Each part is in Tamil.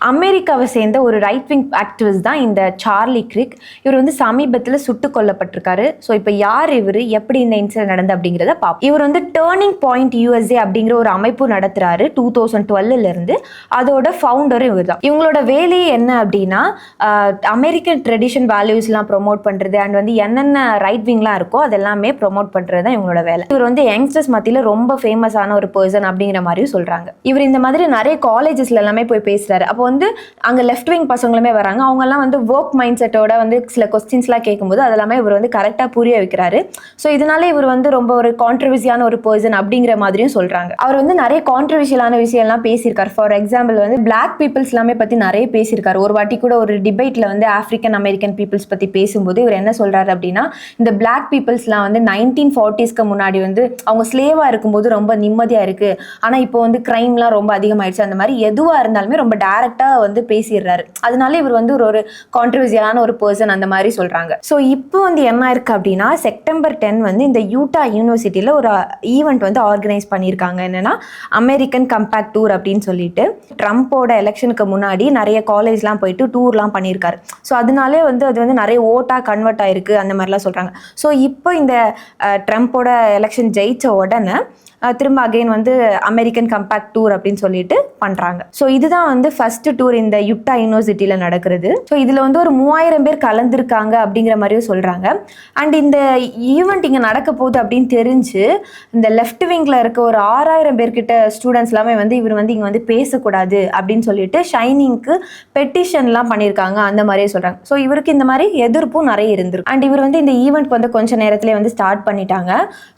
அமெரிக்காவை சேர்ந்த ஒரு ரைட் விங் ஆக்டிவிஸ்ட் தான் இந்த சார்லி கிரிக். இவர் வந்து சமீபத்தில் சுட்டு கொல்லப்பட்டிருக்காரு. ஸோ இப்போ யார் இவர்? எப்படி இந்த இன்சிடென்ட் நடந்து அப்படிங்கிறத பார்ப்போம் இவர் வந்து டேர்னிங் பாயிண்ட் யூஎஸ்ஏ அப்படிங்கிற ஒரு அமைப்பு நடத்துறாரு டூ தௌசண்ட் இருந்து. அதோட ஃபவுண்டரும் இவர் தான் இவங்களோட வேலையே என்ன அப்படின்னா அமெரிக்கன் ட்ரெடிஷன் வேல்யூஸ்லாம் ப்ரொமோட் பண்ணுறது அண்ட் வந்து என்னென்ன ரைட் விங்லாம் இருக்கோ அதெல்லாமே ப்ரொமோட் பண்ணுறது தான் இவங்களோட வேலை. இவர் வந்து யங்ஸ்டர்ஸ் மத்தியில் ரொம்ப ஃபேமஸான ஒரு பர்சன் அப்படிங்கிற மாதிரியும் சொல்கிறாங்க இவர் இந்த மாதிரி நிறைய காலேஜஸ்ல எல்லாமே போய் பேசுறாரு. அப்போ வந்து அங்கே லெஃப்ட் விங் பசங்களுமே வராங்க. அவங்கெல்லாம் வந்து ஒர்க் மைண்ட் செட்டோட வந்து சில கொஸ்டின்ஸ்லாம் கேட்கும்போது அதெல்லாமே இவர் வந்து கரெக்டாக புரிய வைக்கிறாரு. ஸோ இதனால இவர் வந்து ரொம்ப ஒரு கான்ட்ரவர்சியான ஒரு பர்சன் அப்படிங்கிற மாதிரியும் சொல்கிறாங்க அவர் வந்து நிறைய கான்ட்ரவர்ஷியலான விஷயம்லாம் பேசியிருக்காரு. ஃபார் எக்ஸாம்பிள் வந்து பிளாக் பீப்புள்ஸ் எல்லாமே பற்றி நிறைய பேசியிருக்காரு. ஒரு வாட்டி கூட ஒரு டிபேட்டில் வந்து ஆஃப்ரிக்கன் அமெரிக்கன் பீப்புள்ஸ் பற்றி பேசும்போது இவர் என்ன சொல்கிறாரு அப்படின்னா இந்த பிளாக் பீப்புள்ஸ்லாம் வந்து நைன்டீன் ஃபார்ட்டிஸ்க்கு முன்னாடி வந்து அவங்க ஸ்லேவாக இருக்கும்போது ரொம்ப நிம்மதியாக இருக்குது ஆனால் இப்போ வந்து க்ரைம்லாம் ரொம்ப அதிகமாயிடுச்சு. அந்த மாதிரி எதுவாக இருந்தாலுமே ரொம்ப டேரெக்டாக வந்து பேசிடுறாரு. அதனால இவர் வந்து ஒரு ஒரு கான்ட்ரவர்சியலான ஒரு பர்சன் அந்த மாதிரி சொல்கிறாங்க ஸோ இப்போ வந்து என்ன இருக்குது அப்படின்னா செப்டம்பர் டென் வந்து இந்த யூட்டா யூனிவர்சிட்டியில் ஒரு ஈவெண்ட் வந்து ஆர்கனைஸ் பண்ணியிருக்காங்க. என்னன்னா அமெரிக்கன் கம்பேக்ட் டூர் அப்படின்னு சொல்லிட்டு ட்ரம்ப்போட எலெக்ஷனுக்கு முன்னாடி நிறைய காலேஜ்லாம் போயிட்டு டூர்லாம் பண்ணியிருக்காரு. ஸோ அதனாலே வந்து அது வந்து நிறைய ஓட்டாக கன்வெர்ட் ஆயிருக்கு அந்த மாதிரிலாம் சொல்கிறாங்க ஸோ இப்போ இந்த ட்ரம்ப்போட எலெக்ஷன் ஜெயிச்ச உடனே திரும்ப அகைன் வந்து அமெரிக்கன் கம்பேக்ட் டூர் அப்படின்னு சொல்லிட்டு பண்ணுறாங்க ஸோ இதுதான் வந்து ஃபர்ஸ்ட் டூர் இந்த யுக்டா யூனிவர்சிட்டியில் நடக்கிறது. ஸோ இதில் வந்து ஒரு மூவாயிரம் பேர் கலந்துருக்காங்க அப்படிங்கிற மாதிரியும் சொல்கிறாங்க அண்ட் இந்த ஈவெண்ட் இங்கே நடக்க போகுது அப்படின்னு தெரிஞ்சு இந்த லெஃப்ட் விங்கில் இருக்க ஒரு ஆறாயிரம் பேர்கிட்ட ஸ்டூடெண்ட்ஸ் எல்லாமே வந்து இவர் வந்து இங்கே வந்து பேசக்கூடாது அப்படின்னு சொல்லிட்டு ஷைனிங்க்கு பெட்டிஷன்லாம் பண்ணியிருக்காங்க அந்த மாதிரியே சொல்கிறாங்க ஸோ இவருக்கு இந்த மாதிரி எதிர்ப்பும் நிறைய இருந்திருக்கு. அண்ட் இவர் வந்து இந்த ஈவெண்ட் வந்து கொஞ்ச நேரத்திலே வந்து ஸ்டார்ட் பண்ணிட்டாங்க.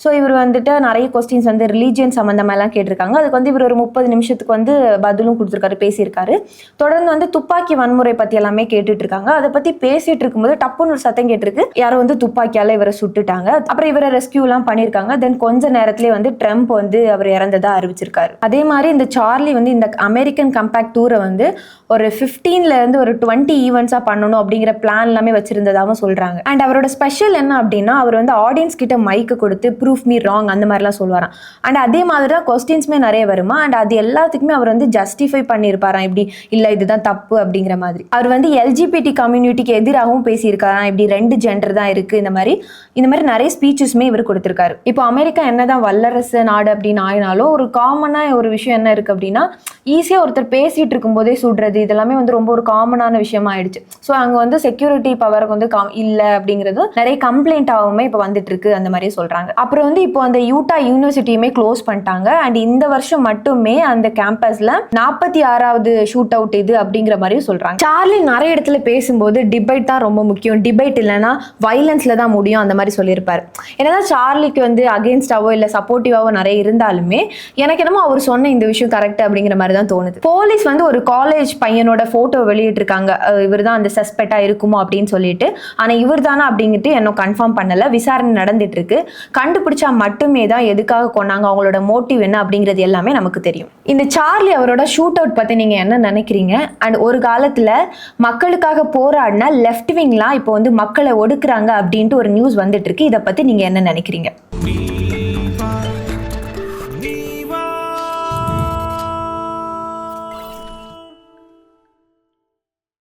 ஸோ இவர் வந்துட்டு நிறைய கொஸ்டின்ஸ் வந்து ரிலீஜியன் சம்மந்தமாலாம் கேட்டிருக்காங்க. அதுக்கு வந்து இவர் ஒரு முப்பது நிமிஷத்துக்கு வந்து பதிலும் கொடுத்துருக்காரு பேசியிருக்காரு. தொடர்ந்து வந்து துப்பாக்கி வன்முறை பற்றி எல்லாமே கேட்டுட்டு இருக்காங்க அதை பற்றி பேசிட்டு இருக்கும்போது டப்புன்னு ஒரு சத்தம் கேட்டிருக்கு. யாரோ வந்து துப்பாக்கியால் இவரை சுட்டுட்டாங்க. அப்புறம் இவரை ரெஸ்கியூலாம் பண்ணியிருக்காங்க தென் கொஞ்ச நேரத்திலே வந்து ட்ரம்ப் வந்து அவர் இறந்ததா அறிவிச்சிருக்காரு. அதே மாதிரி இந்த சார்லி வந்து இந்த அமெரிக்கன் கம்பேக்ட் டூரை வந்து ஒரு 15 இருந்து ஒரு டுவெண்ட்டி ஈவெண்ட்ஸாக பண்ணணும் அப்படிங்கிற பிளான் எல்லாமே வச்சிருந்ததாகவும் சொல்றாங்க. அண்ட் அவரோட ஸ்பெஷல் என்ன அப்படின்னா அவர் வந்து ஆடியன்ஸ் கிட்ட மைக்கு கொடுத்து ப்ரூஃப் மீ ராங் அந்த மாதிரிலாம் சொல்லுவாராம். அண்ட் அதே மாதிரி தான் கொஸ்டின்ஸுமே நிறைய வருமா? அண்ட் அது எல்லாத்துக்குமே அவர் வந்து ஜஸ்டிஃபை பண்ணியிருப்பாராம் இப்படி இல்லை இதுதான் தப்பு அப்படிங்கிற மாதிரி. அவர் வந்து எல்ஜிபிடி கம்யூனிட்டிக்கு எதிராகவும் பேசியிருக்காராம் இப்படி ரெண்டு ஜெண்டர் தான் இருக்குது இந்த மாதிரி. இந்த மாதிரி நிறைய ஸ்பீச்சஸுமே இவர் கொடுத்துருக்காரு. இப்போ அமெரிக்கா என்னதான் வல்லரசு நாடு அப்படின்னு ஆயினாலும் ஒரு காமனாக ஒரு விஷயம் என்ன இருக்குது அப்படின்னா ஈஸியாக ஒருத்தர் பேசிகிட்டு இருக்கும்போதே சுடுறது இதெல்லாமே வந்து ரொம்ப ஒரு காமனான விஷயமா ஆயிடுச்சு. ஸோ அங்கே வந்து செக்யூரிட்டி பவருக்கு வந்து காம் இல்லை அப்படிங்கிறது நிறைய கம்ப்ளைண்ட் ஆகுமே இப்போ வந்துட்டு இருக்கு அந்த மாதிரி சொல்கிறாங்க அப்புறம் வந்து இப்போ அந்த யூட்டா யூனிவர்சிட்டியுமே க்ளோஸ் பண்ணிட்டாங்க. அண்ட் இந்த வருஷம் மட்டுமே அந்த கேம்பஸில் நாற்பத்தி ஆறாவது ஷூட் அவுட் இது அப்படிங்கிற மாதிரியும் சொல்றாங்க. சார்லி நிறைய இடத்துல பேசும்போது டிபேட் தான் ரொம்ப முக்கியம். டிபேட் இல்லைன்னா வைலன்ஸ்ல தான் முடியும் அந்த மாதிரி சொல்லியிருப்பார். என்னதான் சார்லிக்கு வந்து அகேன்ஸ்டாவோ இல்லை சப்போர்ட்டிவாவோ நிறைய இருந்தாலுமே எனக்கு என்னமோ அவர் சொன்ன இந்த விஷயம் கரெக்ட் அப்படிங்கிற மாதிரி தான் தோணுது. போலீஸ் வந்து ஒரு காலேஜ் பையனோட போட்டோ வெளியிட்டிருக்காங்க. இவர் தான் அந்த சஸ்பெக்டா இருக்குமோ அப்படின்னு சொல்லிட்டு. ஆனா இவர் தானே அப்படிங்கிட்டு இன்னும் கன்ஃபார்ம் பண்ணல. விசாரணை நடந்துட்டு இருக்கு கண்டுபிடிச்சா மட்டுமே தான் எதுக்காக கொண்டாங்க அவங்களோட மோட்டிவ் என்ன அப்படிங்கிறது எல்லாமே நமக்கு தெரியும். இந்த சார்லி அவரோட ஷூட் அவுட் பத்தி நீங்க என்ன நினைக்கிறீங்க? அண்ட் ஒரு காலத்தில் மக்களுக்காக போராடினா லெஃப்ட் விங்லாம் இப்போ வந்து மக்களை ஒடுக்குறாங்க அப்படின்ட்டு ஒரு நியூஸ் வந்துட்டு இருக்கு. இதை பற்றி நீங்கள் என்ன நினைக்கிறீங்க?